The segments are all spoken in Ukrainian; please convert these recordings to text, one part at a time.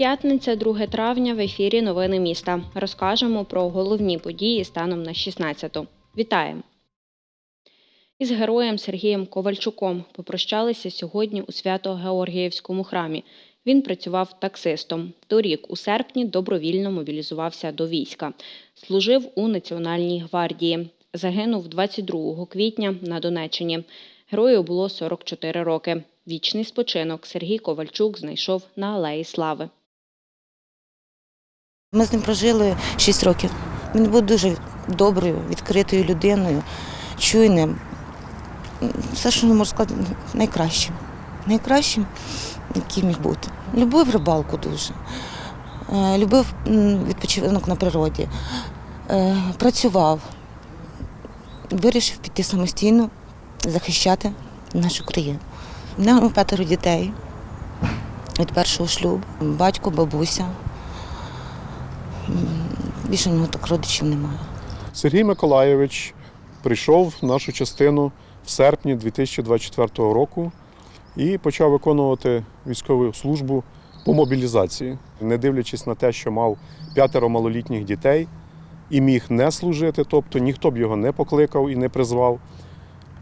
П'ятниця, 2 травня в ефірі Новини міста. Розкажемо про головні події станом на 16-ту. Вітаємо! Із героєм Сергієм Ковальчуком попрощалися сьогодні у Свято-Георгіївському храмі. Він працював таксистом. Торік, у серпні, добровільно мобілізувався до війська. Служив у Національній гвардії. Загинув 22 квітня на Донеччині. Герою було 44 роки. Вічний спочинок Сергій Ковальчук знайшов на Алеї Слави. Ми з ним прожили 6 років. Він був дуже доброю, відкритою людиною, чуйним. Все, що не можу сказати, найкращим. Найкращим, який міг бути. Любив рибалку дуже, Е, любив відпочинок на природі, Е, працював, вирішив піти самостійно захищати нашу країну. У нього п'ятеро дітей від першого шлюбу, батько, бабуся. Більше нього так родичів немає. Сергій Миколайович прийшов в нашу частину в серпні 2024 року і почав виконувати військову службу по мобілізації, не дивлячись на те, що мав п'ятеро малолітніх дітей і міг не служити, тобто ніхто б його не покликав і не призвав.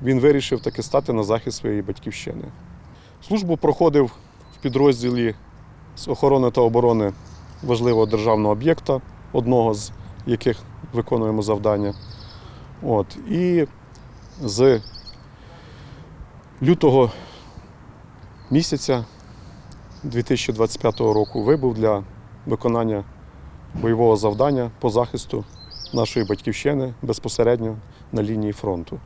Він вирішив таки стати на захист своєї батьківщини. Службу проходив в підрозділі з охорони та оборони важливого державного об'єкта, одного з яких виконуємо завдання. От. І з лютого місяця 2025 року вибув для виконання бойового завдання по захисту нашої батьківщини безпосередньо на лінії фронту.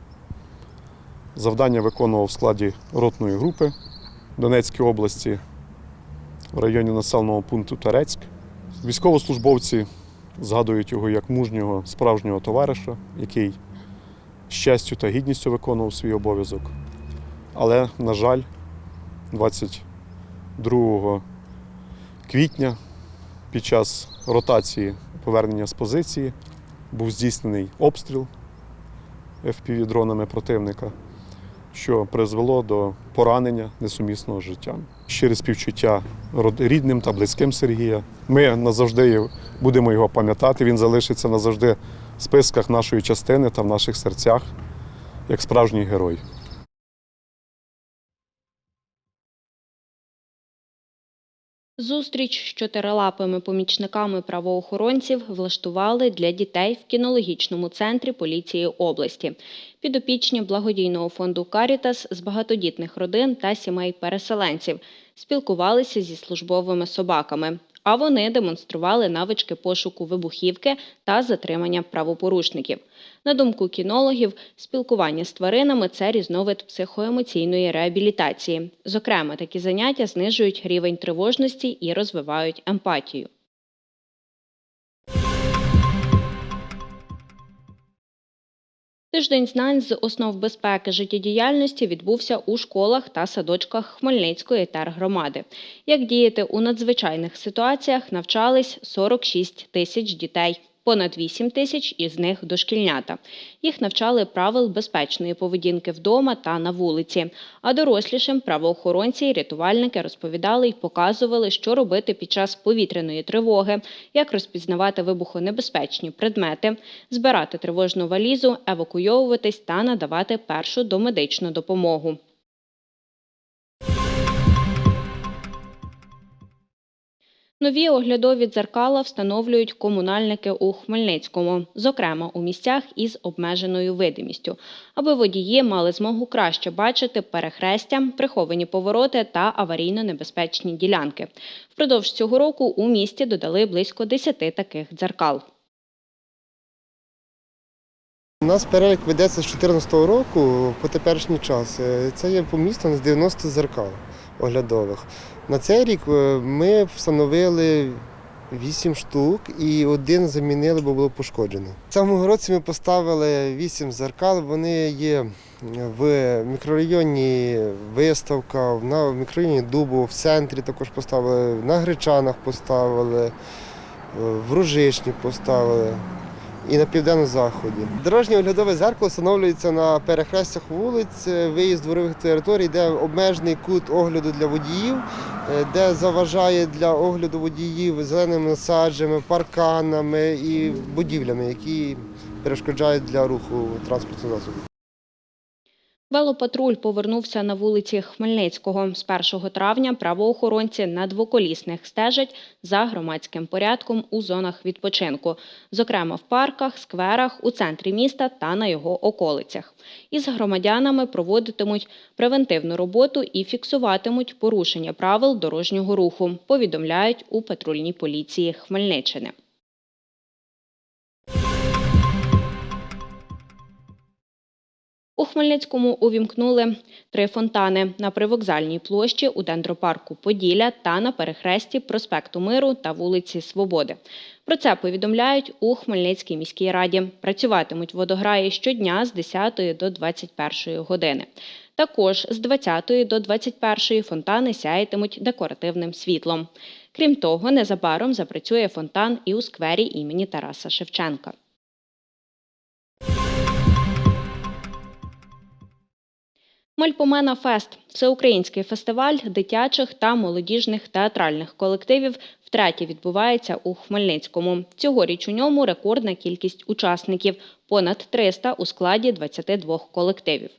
Завдання виконував в складі ротної групи в Донецькій області в районі населеного пункту Терецьк. Військовослужбовці згадують його як мужнього справжнього товариша, який з честю та гідністю виконував свій обов'язок. Але, на жаль, 22 квітня під час ротації повернення з позиції був здійснений обстріл FPV-дронами противника, що призвело до поранення несумісного життя. Щире співчуття рідним та близьким Сергія. Ми назавжди будемо його пам'ятати. Він залишиться назавжди в списках нашої частини та в наших серцях як справжній герой. Зустріч з чотирилапими помічниками правоохоронців влаштували для дітей в кінологічному центрі поліції області. Підопічні благодійного фонду Карітас з багатодітних родин та сімей переселенців спілкувалися зі службовими собаками. А вони демонстрували навички пошуку вибухівки та затримання правопорушників. На думку кінологів, спілкування з тваринами це різновид психоемоційної реабілітації. Зокрема, такі заняття знижують рівень тривожності і розвивають емпатію. Тиждень знань з основ безпеки життєдіяльності відбувся у школах та садочках Хмельницької тергромади. Як діяти у надзвичайних ситуаціях, навчались 46 тисяч дітей. Понад 8 тисяч із них дошкільнята. Їх навчали правил безпечної поведінки вдома та на вулиці. А дорослішим правоохоронці і рятувальники розповідали й показували, що робити під час повітряної тривоги, як розпізнавати вибухонебезпечні предмети, збирати тривожну валізу, евакуйовуватись та надавати першу домедичну допомогу. Нові оглядові дзеркала встановлюють комунальники у Хмельницькому, зокрема у місцях із обмеженою видимістю, аби водії мали змогу краще бачити перехрестя, приховані повороти та аварійно-небезпечні ділянки. Впродовж цього року у місті додали близько 10 таких дзеркал. У нас перелік ведеться з 2014 року по теперішній час. Е, Це є по місту з 90 зеркал оглядових. На цей рік е, ми встановили 8 штук і один замінили, бо було пошкоджено. Цьому році ми поставили 8 зеркал. Вони є в мікрорайоні виставка, в мікрорайоні Дубово, в центрі також поставили, на Гречанах поставили, в Ружичні поставили і на південно-заході. Дорожнє оглядове зеркало встановлюється на перехрестях вулиць, е, виїзд дворових територій, де обмежений кут огляду для водіїв е, де заважає для огляду водіїв зеленими насаджами, парканами і будівлями, які перешкоджають для руху транспортного засобу. Велопатруль повернувся на вулиці Хмельницького. З 1 травня правоохоронці на двоколісних стежать за громадським порядком у зонах відпочинку, зокрема в парках, скверах, у центрі міста та на його околицях. Із громадянами проводитимуть превентивну роботу і фіксуватимуть порушення правил дорожнього руху, повідомляють у патрульній поліції Хмельниччини. Хмельницькому увімкнули три фонтани на привокзальній площі у дендропарку Поділля та на перехресті проспекту Миру та вулиці Свободи. Про це повідомляють у Хмельницькій міській раді. Працюватимуть водограї щодня з 10 до 21 години. Також з 20 до 21 фонтани сяятимуть декоративним світлом. Крім того, незабаром запрацює фонтан і у сквері імені Тараса Шевченка. Мальпомена Фест всеукраїнський фестиваль дитячих та молодіжних театральних колективів втретє відбувається у Хмельницькому. Цьогоріч у ньому рекордна кількість учасників понад 300 у складі 22 колективів.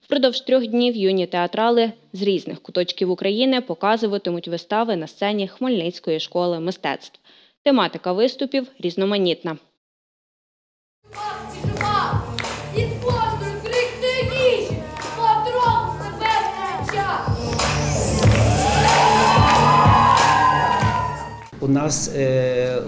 Впродовж трьох днів юні театрали з різних куточків України показуватимуть вистави на сцені Хмельницької школи мистецтв. Тематика виступів різноманітна. У нас е, е,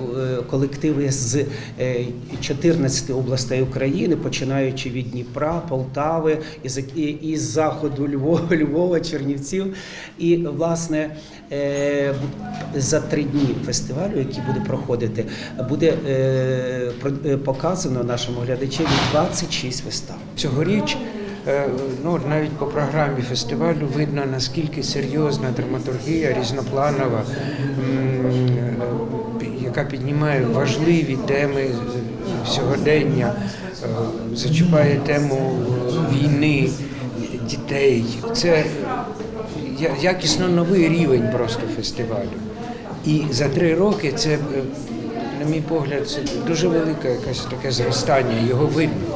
колективи з е, 14 областей України, починаючи від Дніпра, Полтави, і з, і, і з заходу Львова, Львова, Чернівців. І власне е, за три дні фестивалю, який буде проходити, буде е, е, показано нашому глядачеві 26 вистав. Цьогоріч, е, ну навіть по програмі фестивалю видно наскільки серйозна драматургія різнопланова, е, яка піднімає важливі теми сьогодення, е, зачіпає тему війни, дітей. Це якісно новий рівень просто фестивалю. І за три роки це, е, на мій погляд, це дуже велике якесь таке зростання. Його видно.